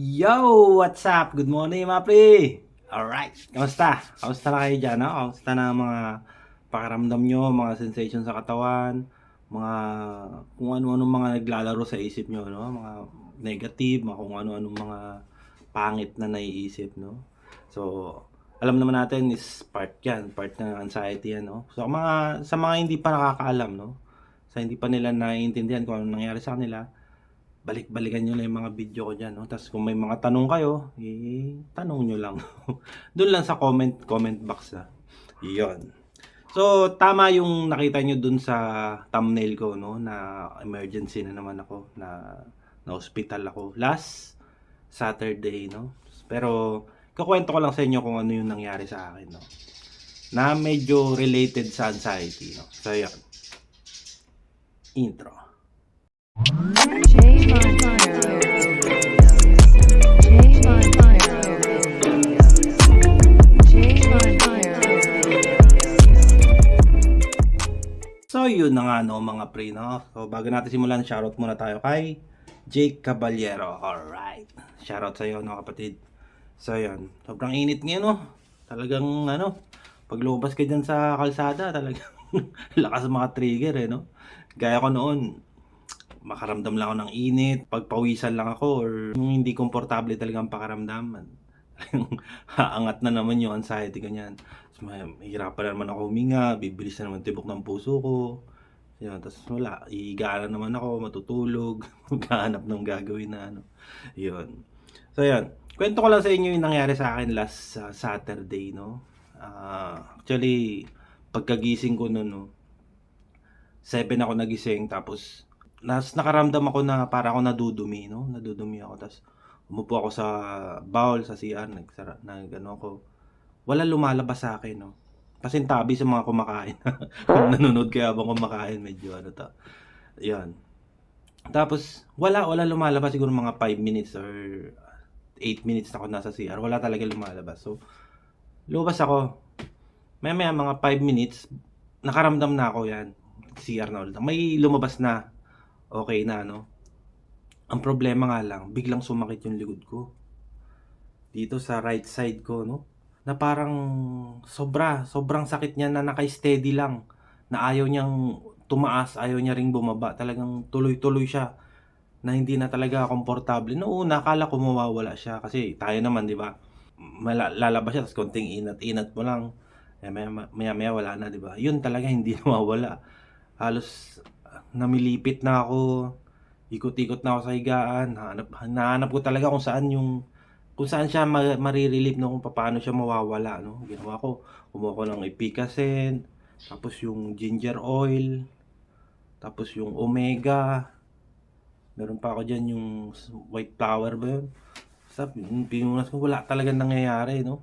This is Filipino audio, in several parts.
Yo! What's up? Good morning mga pre! Alright, kamusta? Kamusta na kayo dyan? No? Kamusta na mga pakaramdam nyo, mga sensation sa katawan, mga kung ano-ano mga naglalaro sa isip nyo, no? Mga negative, mga kung ano-ano mga pangit na naiisip, no? So, alam naman natin is part yan, part ng anxiety yan, no? So, mga, sa mga hindi pa nakakaalam, no? Sa hindi pa nila naiintindihan kung ano nangyari sa kanila, balik-balikan nyo lang yung mga video ko dyan, no? Tapos kung may mga tanong kayo, eh, tanong nyo lang. Doon lang sa comment, comment box na. Iyon. So, tama yung nakita nyo dun sa thumbnail ko, no? Na emergency na naman ako, na na hospital ako. Last Saturday, no? Pero, kakwento ko lang sa inyo kung ano yung nangyari sa akin, no? Na medyo related sa anxiety, no? So, yun. Intro. So, yun na nga, no, mga pre, no? So, bago natin simulan, shoutout muna tayo kay Jake Caballero. Alright. Shoutout sa'yo, no, kapatid. So, yun. Sobrang init ngayon, no? Talagang, ano, pag lumabas ka dyan sa kalsada, talagang lakas mga trigger, eh, no? Gaya ko noon, makaramdam lang ako ng init, pagpawisan lang ako, or yung hindi komportable talagang pakaramdaman. Haangat na naman yung anxiety ganyan. May, mahirapan na naman ako huminga, bibilis na naman tibok ng puso ko. Yun, tapos wala, iiga na naman ako, matutulog, maghahanap ng gagawin na ano. Yun. So yun, kwento ko lang sa inyo yung nangyari sa akin last uh, Saturday, no? Ah, actually, pagkagising ko noon, no, 7 ako nagising, tapos nas nakaramdam ako na para ako nadudumi, no? Nadudumi ako, tapos umupo ako sa bowl, sa CR, nagsara, nag, ano ako, wala lumalabas sa akin, no? Pasintabi sa mga kumakain. Nanonood kaya habang kumakain, medyo ano to. Yan. Tapos, wala, wala lumalabas. Siguro mga 5 minutes or 8 minutes na ako nasa CR. Wala talaga lumalabas. So, lumabas ako. Maya maya mga 5 minutes, nakaramdam na ako yan. CR na ulit. May lumabas na. Okay na, no? Ang problema nga lang, biglang sumakit yung likod ko. Dito sa right side ko, no? Na parang sobra, sobrang sakit niya na naka-steady lang. Na ayaw niyang tumaas, ayaw niya ring bumaba. Talagang tuloy-tuloy siya na hindi na talaga komportable. Noong una, akala ko mawawala siya kasi tayo naman, di ba? Lalabas siya, tapos konting inat-inat mo lang. Eh, maya, maya, maya wala na, di ba? Yun talaga hindi nawawala. Halos namilipit na ako, ikot-ikot na ako sa higaan, hanap, nahanap ko talaga kung saan yung kung saan siya ma- marirelieve no kung paano siya mawawala no. Ginawa ko kumuha ko ng epicacent tapos yung ginger oil tapos yung omega. Meron pa ako dyan yung white flower ba yun? Sabi pinunas ko wala talaga nangyayari no.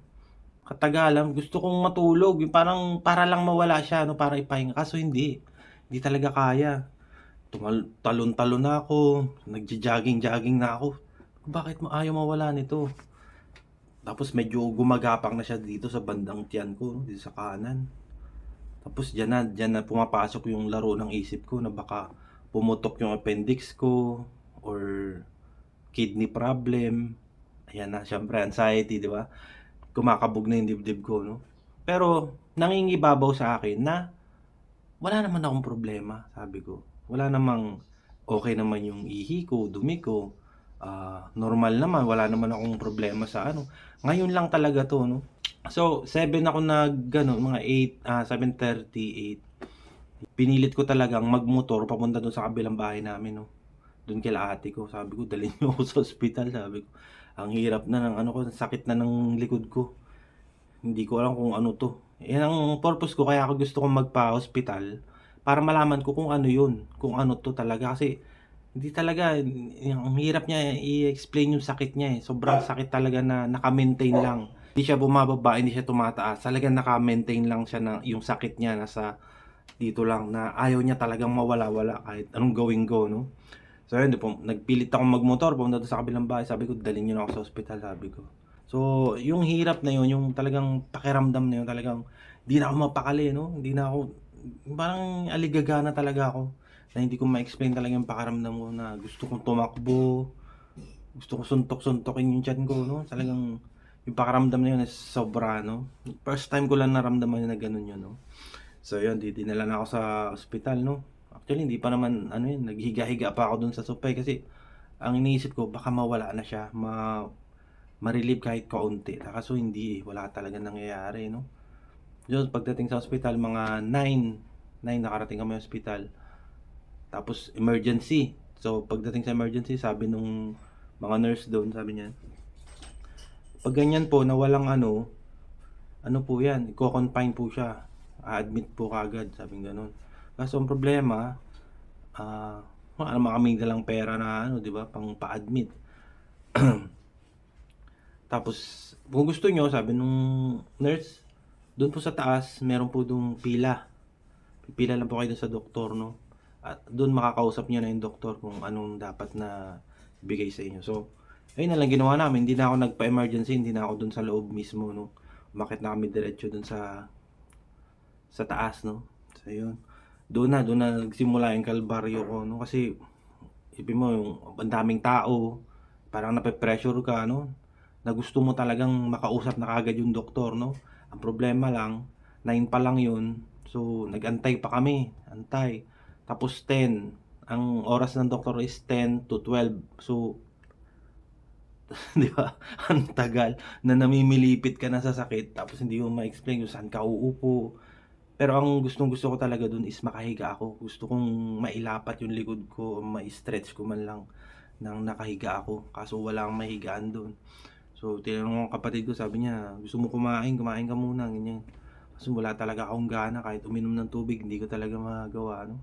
Katagalan gusto kong matulog yung parang para lang mawala siya no para ipahinga. Kaso hindi hindi talaga kaya tumal talon-talon na ako nagja-jogging-jogging na ako bakit mo ayaw mawala nito tapos medyo gumagapang na siya dito sa bandang tiyan ko, dito sa kanan. Tapos dyan na, dyan na pumapasok yung laro ng isip ko na baka pumutok yung appendix ko or kidney problem. Ayan na, syempre anxiety, di ba? Kumakabog na yung dibdib ko, no? Pero nangingibabaw sa akin na wala naman akong problema, sabi ko. Wala namang okay naman yung ihi ko, dumi ko. Ah, normal naman, wala naman akong problema sa ano. Ngayon lang talaga to, no? So, 7 ako nag, ano, mga 8, ah, 7.38. Pinilit ko talagang magmotor papunta doon sa kabilang bahay namin, no? Doon kila ate ko. Sabi ko, dalhin niyo ako sa ospital. Sabi ko, ang hirap na ng ano ko, sakit na ng likod ko. Hindi ko alam kung ano to. Yan ang purpose ko, kaya ako gusto kong magpa-hospital para malaman ko kung ano yun. Kung ano to talaga. Kasi, hindi talaga, ang hirap niya i-explain yung sakit niya eh. Sobrang sakit talaga na naka-maintain lang. Hindi siya bumababa, hindi siya tumataas. Talagang naka-maintain lang siya na yung sakit niya nasa dito lang na ayaw niya talagang mawala-wala kahit anong gawin ko, no? So yun, po, nagpilit ako magmotor, pumunta sa kabilang bahay. Sabi ko, dalhin niyo na ako sa ospital, sabi ko. So, yung hirap na yun, yung talagang pakiramdam na yun, talagang hindi na ako mapakali, no? Hindi na ako, parang aligaga na talaga ako na hindi ko ma-explain talaga yung pakaramdam ko na gusto kong tumakbo, gusto ko suntok-suntokin yung chan ko, no? Talagang, yung pakaramdam na yun is sobra, no? First time ko lang naramdaman na ganun yun, no? So, yun, di dinala na ako sa ospital, no? Actually, hindi pa naman, ano yun, naghiga-higa pa ako dun sa supay kasi ang iniisip ko, baka mawala na siya, ma ma-relieve kahit kaunti. Kaso hindi, eh. wala talaga nangyayari, no? Yun, pagdating sa ospital, mga 9, 9 nakarating kami sa ospital. Tapos, emergency. So, pagdating sa emergency, sabi nung mga nurse doon, sabi niya, pag ganyan po, na walang ano, ano po yan, i-confine po siya. A-admit po kagad, sabi ganun. Kaso ang problema, ah, wala naman kaming dalang pera na ano, di ba, pang pa-admit. Tapos, kung gusto nyo, sabi nung nurse, doon po sa taas, meron po doon pila. Pipila lang po kayo sa doktor, no? At doon makakausap nyo na yung doktor kung anong dapat na bigay sa inyo. So, ayun na lang ginawa namin. Hindi na ako nagpa-emergency, hindi na ako doon sa loob mismo, no? Umakit na kami diretso doon sa sa taas, no? So, yun. Doon na, doon na nagsimula yung kalbaryo ko, no? Kasi, isipin mo, yung ang daming tao, parang nape-pressure ka, no? Na gusto mo talagang makausap na kagad yung doktor, no? Ang problema lang, 9 pa lang yun. So, nag-antay pa kami. Antay. Tapos 10. Ang oras ng doktor is 10 to 12. So, di ba? Ang tagal na namimilipit ka na sa sakit tapos hindi mo ma-explain kung saan ka uupo. Pero ang gustong gusto ko talaga dun is makahiga ako. Gusto kong mailapat yung likod ko, ma-stretch ko man lang nang nakahiga ako. Kaso wala akong mahigaan dun. So, tinanong ko kapatid ko, sabi niya, gusto mo kumain, kumain ka muna, ganyan. Kasi wala talaga akong gana, kahit uminom ng tubig, hindi ko talaga magawa, no?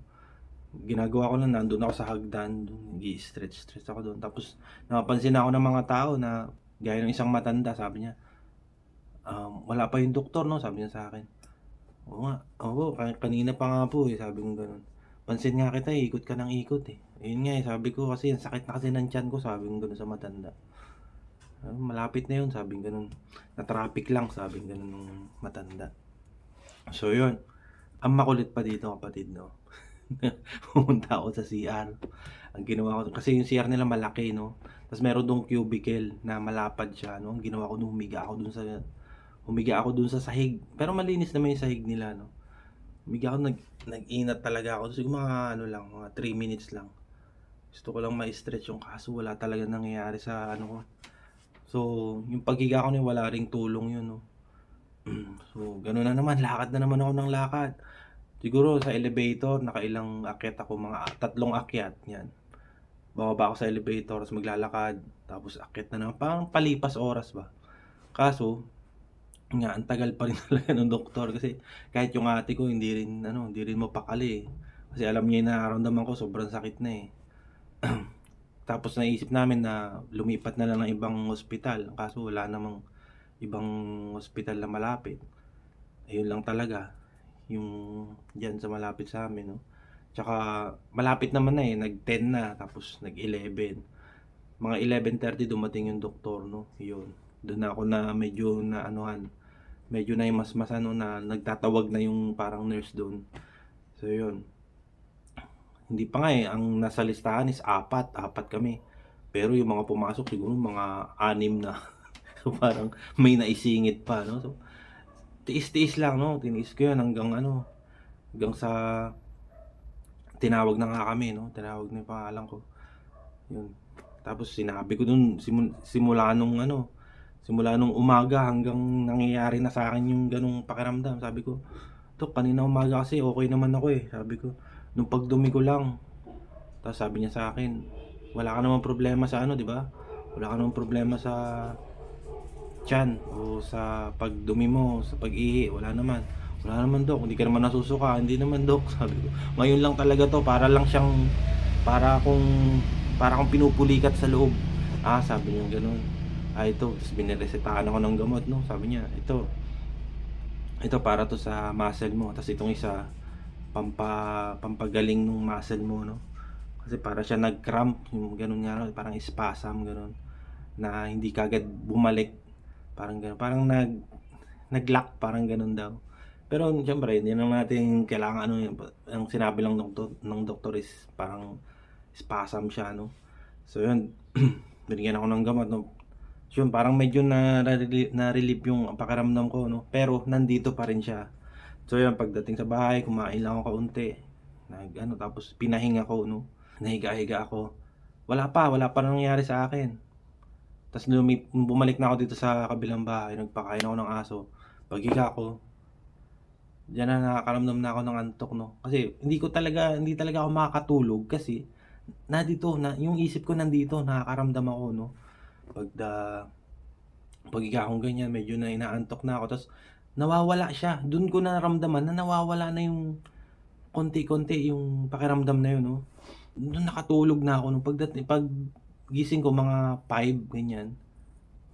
Ginagawa ko lang, nandun ako sa hagdan, nag-stretch, stretch ako doon. Tapos, napapansin ako ng mga tao na, gaya ng isang matanda, sabi niya, um, wala pa yung doktor, no? Sabi niya sa akin. Oo nga, oo, kan- kanina pa nga po, eh, sabi ko ganun. Pansin nga kita, eh, ikot ka ng ikot, eh. Ayun nga, eh, sabi ko kasi, ang sakit na kasi ng tiyan ko, sabi ko ganun sa matanda. Ah, malapit na yun, sabi ko ganun. Na-traffic lang, sabi ko ganun nung matanda. So, yun. Ang makulit pa dito, kapatid, no? Pumunta ako sa CR. Ang ginawa ko, kasi yung CR nila malaki, no? Tapos meron dong cubicle na malapad siya, no? Ang ginawa ko humiga ako dun sa humiga ako dun sa sahig. Pero malinis naman yung sahig nila, no? Humiga ako, nag, nag-inat talaga ako. Siguro mga ano lang, mga 3 minutes lang. Gusto ko lang ma-stretch yung kaso wala talaga nangyayari sa ano ko. So, yung paghiga ko niya, wala ring tulong yun, no? so, gano'n na naman. Lakad na naman ako ng lakad. Siguro sa elevator, nakailang akyat ako, mga tatlong akyat, yan. Bababa ako sa elevator, tapos maglalakad, tapos akyat na naman. Parang palipas oras ba. Kaso, nga, ang tagal pa rin talaga ng doktor kasi kahit yung ate ko, hindi rin, ano, hindi rin mapakali eh. Kasi alam niya yung nararamdaman ko, sobrang sakit na eh. Tapos naisip namin na lumipat na lang ng ibang ospital. Kaso wala namang ibang ospital na malapit. Ayun lang talaga. Yung dyan sa malapit sa amin. No? Tsaka malapit naman na eh. Nag-10 na. Tapos nag-11. Mga 11.30 dumating yung doktor. No? Yun. Doon ako na medyo na anuhan. Medyo na yung mas mas ano na nagtatawag na yung parang nurse doon. So yun. Hindi pa nga eh, ang nasa listahan is apat, apat kami. Pero yung mga pumasok siguro mga anim na. so parang may naisingit pa, no? So tiis-tiis lang, no? Tiniis ko yan hanggang ano, hanggang sa tinawag na nga kami, no? Tinawag na yung pangalan ko. Yun. Tapos sinabi ko dun, simu- simula nung ano, simula nung umaga hanggang nangyayari na sa akin yung ganung pakiramdam. Sabi ko, Dok, kanina umaga kasi okay naman ako eh. Sabi ko, nung pagdumi ko lang. Tapos sabi niya sa akin, wala ka namang problema sa ano, di ba? Wala ka namang problema sa tiyan o sa pagdumi mo, sa pag-ihi. Wala naman. Wala naman, Dok. Hindi ka naman nasusuka. Hindi naman, Dok. Sabi ko, ngayon lang talaga to. Para lang siyang, para akong, para akong pinupulikat sa loob. Ah, sabi niya ganun. Ah, ito. Tapos biniresetahan ako ng gamot, no? Sabi niya, ito. Ito para to sa muscle mo. Tapos itong isa, pampa, pampagaling ng muscle mo, no? Kasi para siya nag-cramp, yung ganun nga, parang spasm, ganun. Na hindi kagad bumalik. Parang ganun. Parang nag, nag-lock, parang ganun daw. Pero siyempre, hindi naman natin kailangan ano yung ang sinabi lang ng, doktor, ng doktor is parang spasm siya, no? So yun, binigyan ako ng gamot, no. So, yun, parang medyo na na-relieve yung pakiramdam ko, no. Pero nandito pa rin siya. So yun, pagdating sa bahay, kumain lang ako kaunti. Nag, ano, tapos pinahinga ko, no. Nahiga-higa ako. Wala pa, wala pa nangyari sa akin. Tapos lumi, bumalik na ako dito sa kabilang bahay, nagpakain ako ng aso. Paghiga ko, diyan na nakakaramdam na ako ng antok, no. Kasi hindi ko talaga, hindi talaga ako makakatulog kasi na dito, na, yung isip ko nandito, nakakaramdam ako, no. Pag da, paghiga akong ganyan, medyo na inaantok na ako. Tapos nawawala siya. Doon ko naramdaman na nawawala na yung konti-konti yung pakiramdam na yun, no. Doon nakatulog na ako nung pagdating pag gising ko mga 5 ganyan.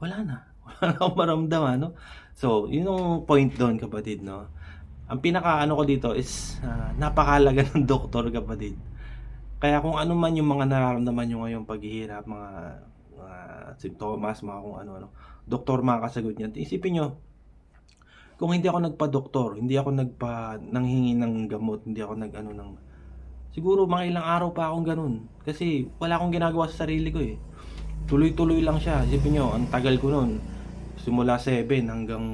Wala na. Wala na akong maramdaman, no. So, yun yung point doon, kapatid, no. Ang pinaka ano ko dito is ah, napakahalaga ng doktor, kapatid. Kaya kung ano man yung mga nararamdaman nyo ngayon, paghihirap, mga, mga simptomas, mga kung ano-ano, doktor makakasagot niyan. Isipin nyo, kung hindi ako nagpa-doktor, hindi ako nagpa nanghingi ng gamot, hindi ako nag-ano ng siguro mga ilang araw pa akong ganun. Kasi wala akong ginagawa sa sarili ko eh. Tuloy-tuloy lang siya. Isipin nyo, ang tagal ko nun. Simula 7 hanggang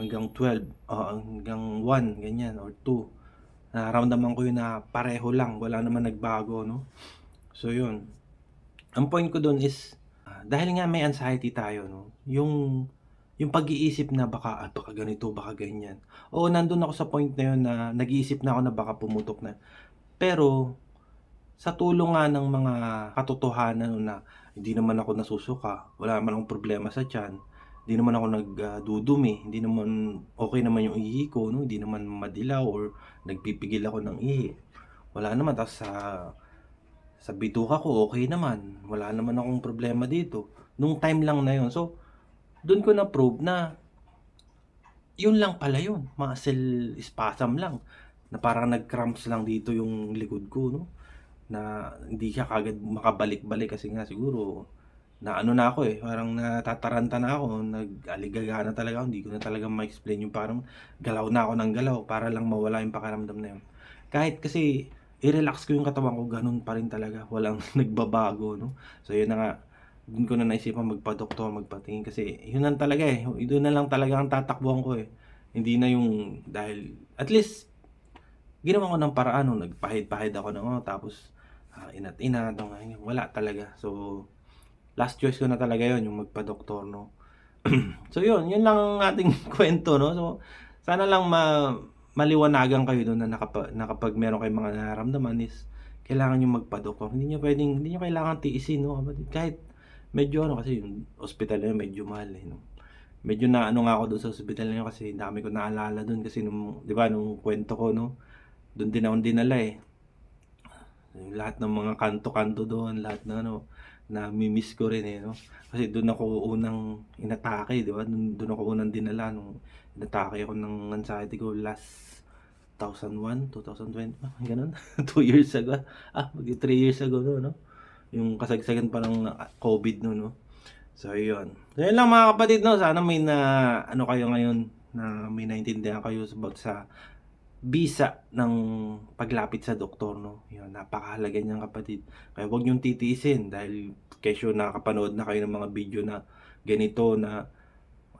hanggang 12, ah, hanggang 1, ganyan, or 2. Nararamdaman ko yun na pareho lang, wala naman nagbago, no? So yun. Ang point ko doon is, ah, dahil nga may anxiety tayo, no? Yung yung pag-iisip na baka, ah, baka ganito, baka ganyan. Oo, nandun ako sa point na yun na nag-iisip na ako na baka pumutok na. Pero, sa tulong nga ng mga katotohanan na hindi naman ako nasusuka, wala naman akong problema sa tiyan, hindi naman ako nagdudumi, hindi naman okay naman yung ihi ko, no? hindi naman madilaw or nagpipigil ako ng ihi. Wala naman, tapos sa sa bituka ko, okay naman. Wala naman akong problema dito. Nung time lang na yun. So, doon ko na-prove na yun lang pala yun. Muscle spasm lang. Na parang nag-cramps lang dito yung likod ko, no? Na hindi siya kagad makabalik-balik kasi nga siguro na ano na ako eh, parang natataranta na ako, nag-aligaga na talaga ako, hindi ko na talaga ma-explain yung parang galaw na ako ng galaw para lang mawala yung pakiramdam na yun. Kahit kasi i-relax ko yung katawan ko, ganun pa rin talaga, walang nagbabago, no? So yun na nga, dun ko na naisipan magpa-doktor, magpatingin kasi yun lang talaga eh, doon na lang talaga ang tatakbuhan ko eh. Hindi na yung dahil, at least, ginawa ko ng paraan, no? nagpahid-pahid ako ng ano, tapos ah, inat-inat, wala talaga. So, last choice ko na talaga yon yung magpa-doktor, no? so yun, yun lang ang ating kwento, no? So, sana lang ma maliwanagan kayo doon na nakapa, nakapag meron kayong mga nararamdaman is kailangan nyo magpa-doktor. Hindi nyo pwedeng, hindi nyo kailangan tiisin, no? Kahit medyo ano kasi yung hospital na yun medyo mahal eh, no? Medyo na ano nga ako doon sa hospital na yun kasi dami ko naalala doon kasi nung, di ba, nung kwento ko, no? Doon din ako dinala eh. Lahat ng mga kanto-kanto doon, lahat na ano, na mimiss ko rin eh, no? Kasi doon ako unang inatake, di ba? Doon, doon ako unang dinala nung inatake ako ng anxiety ko last 2001, 2020, ah, ganun. 2 years ago. Ah, mag 3 years ago no, no? Yung kasagsagan pa ng COVID no, no? So, yun. So, yun lang mga kapatid, no? Sana may na, ano kayo ngayon, na may naintindihan kayo about sa bisa ng paglapit sa doktor, no? Yun, napakahalaga niyan kapatid. Kaya huwag niyong titiisin dahil kesyo nakapanood na kayo ng mga video na ganito na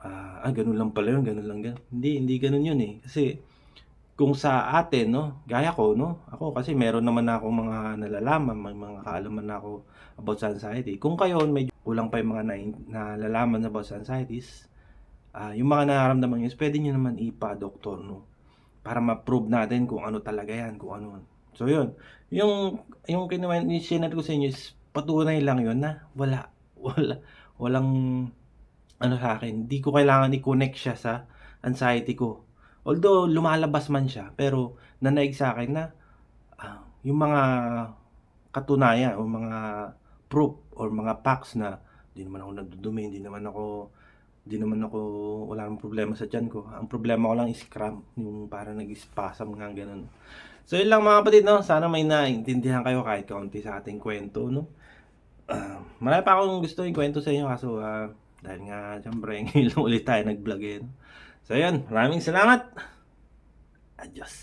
ah, ah, ganun lang pala yun, ganun lang ganun. Hindi, hindi ganun yun eh. Kasi kung sa atin, no, gaya ko, no, ako kasi meron naman ako mga nalalaman, may mga kaalaman na ako about sa anxiety. Kung kayo medyo kulang pa yung mga na- nalalaman about sa anxieties, ah, yung mga nararamdaman nyo, pwede nyo naman ipa-doktor, no, para ma-prove natin kung ano talaga yan, kung ano. So, yun. Yung, yung sinad ko sa inyo is patunay lang yun na wala, wala, walang, ano sa akin, hindi ko kailangan i-connect siya sa anxiety ko. Although lumalabas man siya, pero nanaig sa akin na ah, yung mga katunayan o mga proof or mga facts na hindi naman ako nagdudumi, hindi naman ako hindi naman ako wala namang problema sa tiyan ko. Ang problema ko lang is cramp, yung parang nag-spasm nga ganun. So yun lang mga kapatid, no? Sana may naintindihan kayo kahit kaunti sa ating kwento, no? Ah, marami pa akong gusto yung kwento sa inyo kaso ah, dahil nga siyempre ngayon ulit tayo nag-vlog eh. no? So yun, maraming salamat. Adios.